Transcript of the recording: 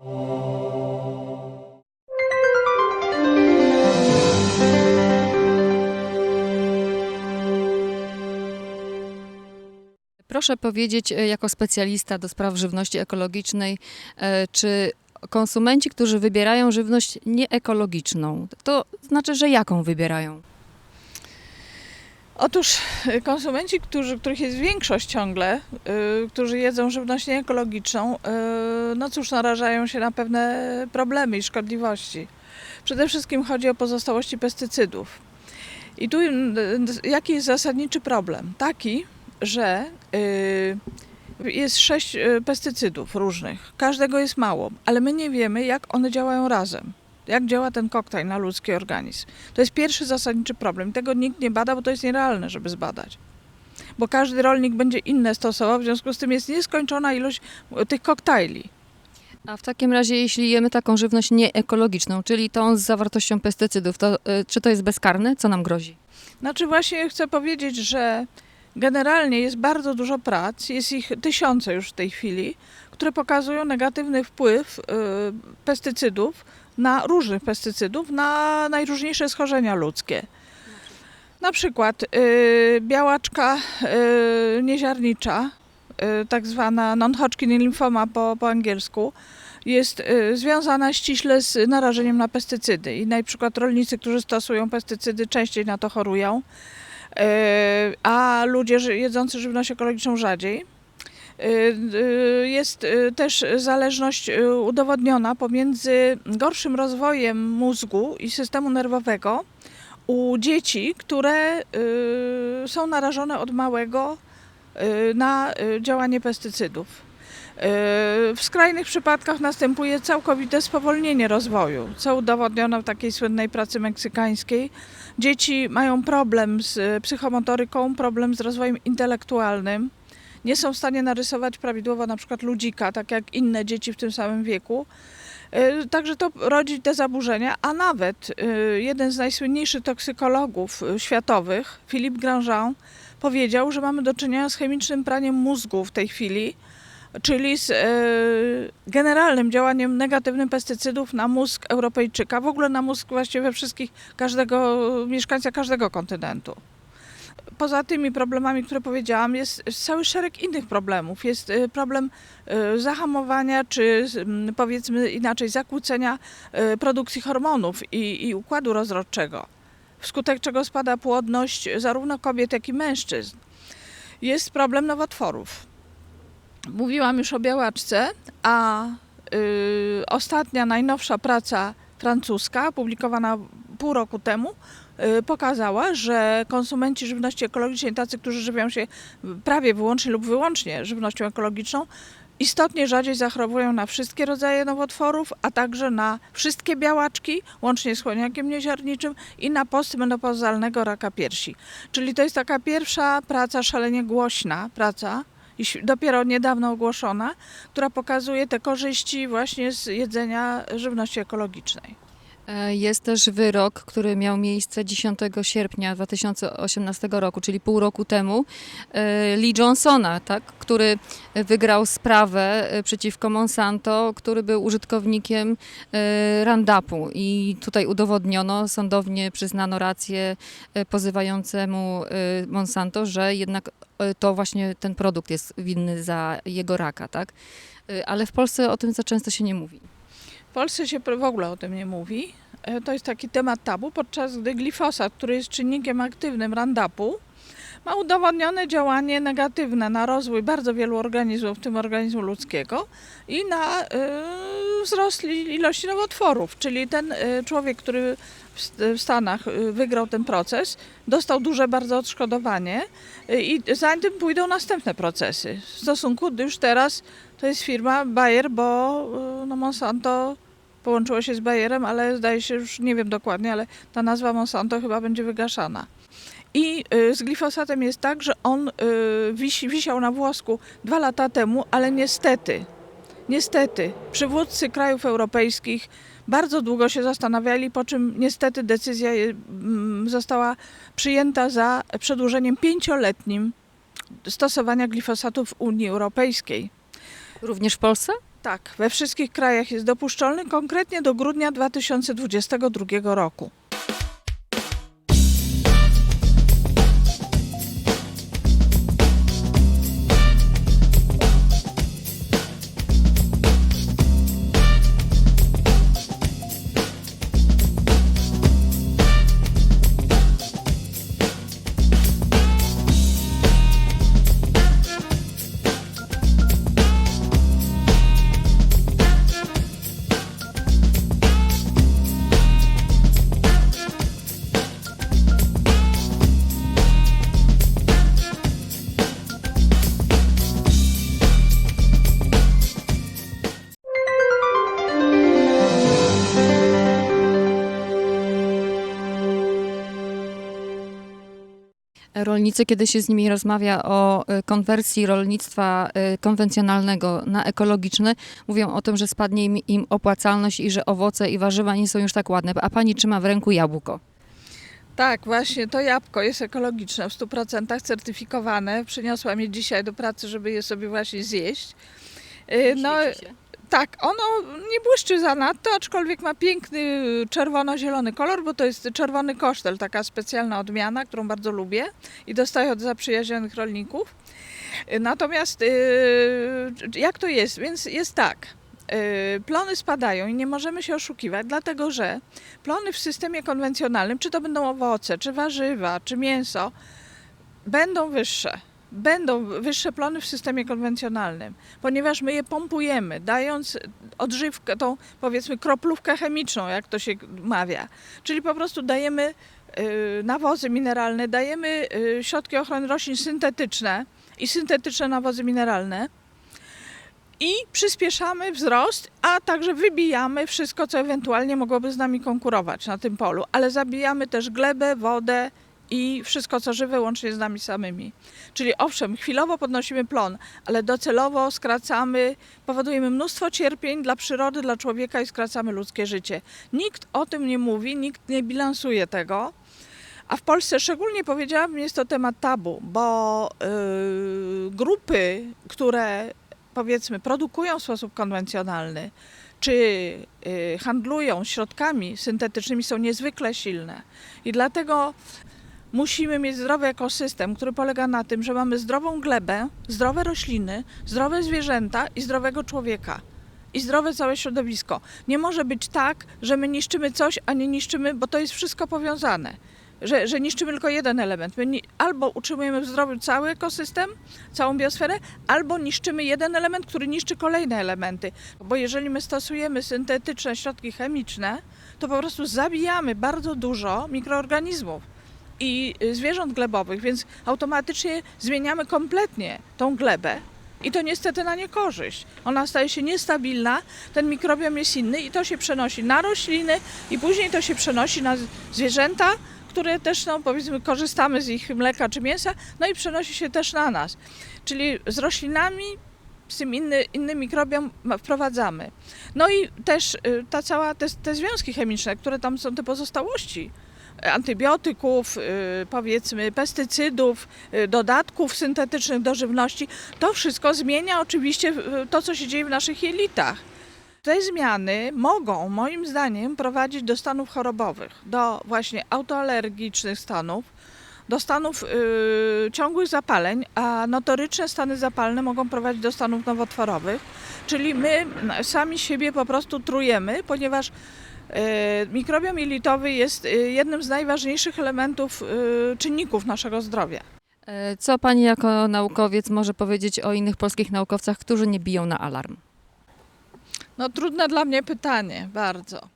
Proszę powiedzieć, e, jako specjalista do spraw żywności ekologicznej, e, czy konsumenci, którzy wybierają żywność nieekologiczną, to znaczy, że jaką wybierają? Otóż y, konsumenci, którzy, których jest większość ciągle, y, którzy jedzą żywność nieekologiczną, y, no cóż, narażają się na pewne problemy i szkodliwości. Przede wszystkim chodzi o pozostałości pestycydów. I tu y, jaki jest zasadniczy problem? Taki, że y, jest sześć y, pestycydów różnych, każdego jest mało, ale my nie wiemy, jak one działają razem. Jak działa ten koktajl na ludzki organizm? To jest pierwszy zasadniczy problem. Tego nikt nie bada, bo to jest nierealne, żeby zbadać. Bo każdy rolnik będzie inne stosował, w związku z tym jest nieskończona ilość e, tych koktajli. A w takim razie, jeśli jemy taką żywność nieekologiczną, czyli tą z zawartością pestycydów, to e, czy to jest bezkarne? Co nam grozi? Znaczy właśnie chcę powiedzieć, że generalnie jest bardzo dużo prac, jest ich tysiące już w tej chwili, które pokazują negatywny wpływ y, pestycydów, na różnych pestycydów, na najróżniejsze schorzenia ludzkie. Na przykład y, białaczka y, nieziarnicza, y, tak zwana non-Hodgkin lymphoma po, po angielsku, jest y, związana ściśle z narażeniem na pestycydy. I na przykład rolnicy, którzy stosują pestycydy, częściej na to chorują, y, a ludzie jedzący żywność ekologiczną rzadziej. Y, y, Jest y, też zależność udowodniona pomiędzy gorszym rozwojem mózgu i systemu nerwowego u dzieci, które są narażone od małego na działanie pestycydów. W skrajnych przypadkach następuje całkowite spowolnienie rozwoju, co udowodniono w takiej słynnej pracy meksykańskiej. Dzieci mają problem z psychomotoryką, problem z rozwojem intelektualnym nie są w stanie narysować prawidłowo na przykład ludzika, tak jak inne dzieci w tym samym wieku. Y, Także to rodzi te zaburzenia, a nawet y, jeden z najsłynniejszych toksykologów y, światowych, Philippe Grandjean, powiedział, że mamy do czynienia z chemicznym praniem mózgu w tej chwili, czyli z generalnym działaniem negatywnym pestycydów na mózg Europejczyka, w ogóle na mózg właściwie wszystkich, każdego mieszkańca każdego kontynentu poza tymi problemami, które powiedziałam, jest cały szereg innych problemów. Jest y, problem y, zahamowania, czy powiedzmy inaczej, zakłócenia y, produkcji hormonów i, i układu rozrodczego, wskutek czego spada płodność zarówno kobiet, jak i mężczyzn. Jest problem nowotworów. Mówiłam już o białaczce, a ostatnia, najnowsza praca francuska, opublikowana pół roku temu, y, pokazała, że konsumenci żywności ekologicznej, tacy, którzy żywią się prawie wyłącznie lub wyłącznie żywnością ekologiczną, istotnie rzadziej zachorowują na wszystkie rodzaje nowotworów, a także na wszystkie białaczki, łącznie z chłoniakiem nieziarniczym i na postmenopozalnego raka piersi. Czyli to jest taka pierwsza praca, szalenie głośna praca, dopiero niedawno ogłoszona, która pokazuje te korzyści właśnie z jedzenia żywności ekologicznej. E, Jest też wyrok, który miał miejsce 10 sierpnia 2018 roku, czyli pół roku temu, e, Lee Johnsona, tak, który wygrał sprawę e, przeciwko Monsanto, który był użytkownikiem Roundupu i tutaj udowodniono, sądownie przyznano rację pozywającemu Monsanto, że jednak to właśnie ten produkt jest winny za jego raka, tak? Ale w Polsce o tym za często się nie mówi. W Polsce się w ogóle o tym nie mówi. E, To jest taki temat tabu, podczas gdy glifosat, który jest czynnikiem aktywnym Roundupu, ma udowodnione działanie negatywne na rozwój bardzo wielu organizmów, w tym organizmu ludzkiego i na y, wzrost ilości nowotworów. Czyli ten y, człowiek, który w, Stanach y, wygrał ten proces, dostał duże bardzo odszkodowanie y, i za tym pójdą następne procesy. W stosunku już teraz to jest firma Bayer, bo no Monsanto połączyło się z Bayerem, ale zdaje się już, nie wiem dokładnie, ale ta nazwa Monsanto chyba będzie wygaszana. I z glifosatem jest tak, że on wisi, wisiał na włosku dwa lata temu, ale niestety, niestety, przywódcy krajów europejskich bardzo długo się zastanawiali, po czym niestety decyzja je- mm, została przyjęta za przedłużeniem pięcioletnim stosowania glifosatu w Unii Europejskiej. Również w Polsce? Tak, we wszystkich krajach jest dopuszczalny, konkretnie do grudnia 2022 roku. Rolnicy, kiedy się z nimi rozmawia o y, konwersji rolnictwa y, konwencjonalnego na ekologiczne, mówią o tym, że spadnie im, im opłacalność i że owoce i warzywa nie są już tak ładne. A pani trzyma w ręku jabłko. Tak, właśnie to jabłko jest ekologiczne, w 100% certyfikowane. Przyniosłam je dzisiaj do pracy, żeby je sobie właśnie zjeść. Y, No, tak, ono nie błyszczy za nadto, aczkolwiek ma piękny czerwono-zielony kolor, bo to jest czerwony kosztel, taka specjalna odmiana, którą bardzo lubię i dostaję od zaprzyjaźnionych rolników. Natomiast y, jak to jest? Więc jest tak. y, Plony spadają i nie możemy się oszukiwać, dlatego że plony w systemie konwencjonalnym, czy to będą owoce, czy warzywa, czy mięso, będą wyższe. Będą wyższe plony w systemie konwencjonalnym, ponieważ my je pompujemy, dając odżywkę, tą powiedzmy kroplówkę chemiczną, jak to się mawia. Czyli po prostu dajemy y, nawozy mineralne, dajemy y, środki ochrony roślin syntetyczne i syntetyczne nawozy mineralne i przyspieszamy wzrost, a także wybijamy wszystko, co ewentualnie mogłoby z nami konkurować na tym polu, ale zabijamy też glebę, wodę i wszystko, co żywe, łącznie z nami samymi. Czyli owszem, chwilowo podnosimy plon, ale docelowo skracamy, powodujemy mnóstwo cierpień dla przyrody, dla człowieka i skracamy ludzkie życie. Nikt o tym nie mówi, nikt nie bilansuje tego. A w Polsce szczególnie powiedziałabym, jest to temat tabu, bo yy, grupy, które powiedzmy produkują w sposób konwencjonalny, czy y, handlują środkami syntetycznymi, są niezwykle silne. I dlatego musimy mieć zdrowy ekosystem, który polega na tym, że mamy zdrową glebę, zdrowe rośliny, zdrowe zwierzęta i zdrowego człowieka. I zdrowe całe środowisko. Nie może być tak, że my niszczymy coś, a nie niszczymy, bo to jest wszystko powiązane. Że, że niszczymy tylko jeden element. My albo utrzymujemy w zdrowiu cały ekosystem, całą biosferę, albo niszczymy jeden element, który niszczy kolejne elementy. Bo jeżeli my stosujemy syntetyczne środki chemiczne, to po prostu zabijamy bardzo dużo mikroorganizmów i y, zwierząt glebowych, więc automatycznie zmieniamy kompletnie tą glebę. I to niestety na niekorzyść. Ona staje się niestabilna, ten mikrobiom jest inny i to się przenosi na rośliny i później to się przenosi na zwierzęta, które też, no, powiedzmy, korzystamy z ich mleka czy mięsa, no i przenosi się też na nas. Czyli z roślinami z tym inny, inny mikrobiom wprowadzamy. No i też y, ta cała, te, te związki chemiczne, które tam są, te pozostałości antybiotyków, y, powiedzmy pestycydów, y, dodatków syntetycznych do żywności, to wszystko zmienia oczywiście y, to, co się dzieje w naszych jelitach. Te zmiany mogą, moim zdaniem, prowadzić do stanów chorobowych, do właśnie autoalergicznych stanów, do stanów y, ciągłych zapaleń, a notoryczne stany zapalne mogą prowadzić do stanów nowotworowych, czyli my sami siebie po prostu trujemy, ponieważ mikrobiom jelitowy jest y, jednym z najważniejszych elementów, y, czynników naszego zdrowia. E, Co pani jako naukowiec może powiedzieć o innych polskich naukowcach, którzy nie biją na alarm? No trudne dla mnie pytanie, bardzo.